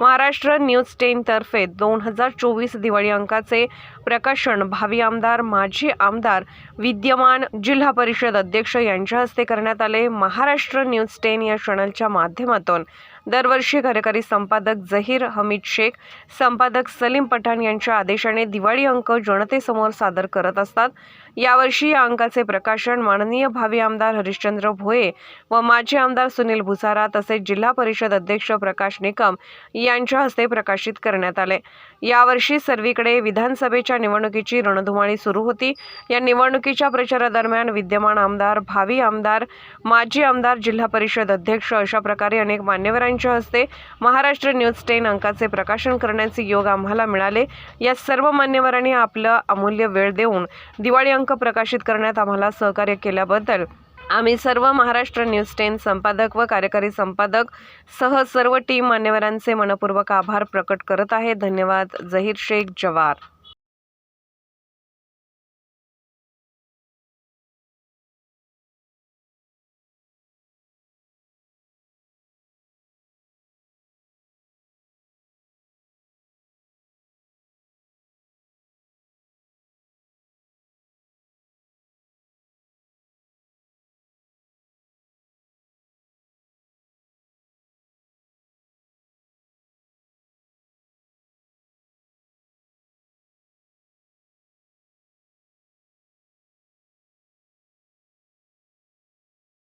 Maharashtra news टेनतर्फे दोन हजार चोवीस दिवाळी अंकाचे प्रकाशन. भावी आमदार माजी आमदार विद्यमान जिल्हा परिषद अध्यक्ष यांच्या हस्ते करण्यात आले. महाराष्ट्र न्यूज टेन या चॅनलच्या माध्यमातून दरवर्षी कार्यकारी संपादक जहीर हमीद शेख संपादक सलीम पठाण यांच्या आदेशाने दिवाळी अंक जनतेसमोर सादर करत असतात. यावर्षी या अंकाचे प्रकाशन माननीय भावी आमदार हरिश्चंद्र भोये व माजी आमदार सुनील भुसारा तसेच जिल्हा परिषद अध्यक्ष प्रकाश निकम यांच्या हस्ते प्रकाशित करण्यात आले. यावर्षी सर्वीकडे विधानसभेच्या निवडणुकीची रणधुमाळी सुरू होती. या निवडणुकीच्या प्रचारादरम्यान विद्यमान आमदार भावी आमदार माजी आमदार जिल्हा परिषद अध्यक्ष अशा प्रकारे अनेक मान्यवरांच्या हस्ते महाराष्ट्र न्यूज टेन अंकाचे प्रकाशन करण्याचे योग आम्हाला मिळाले. या सर्व मान्यवरांनी आपलं अमूल्य वेळ देऊन दिवाळी अंक प्रकाशित करण्यात आम्हाला सहकार्य केल्याबद्दल आम्ही सर्व महाराष्ट्र न्यूज टेन संपादक व कार्यकारी संपादक सह सर्व टीम मान्यवरांचे मनपूर्वक आभार प्रकट करत आहे. धन्यवाद. जहीर शेख जवार.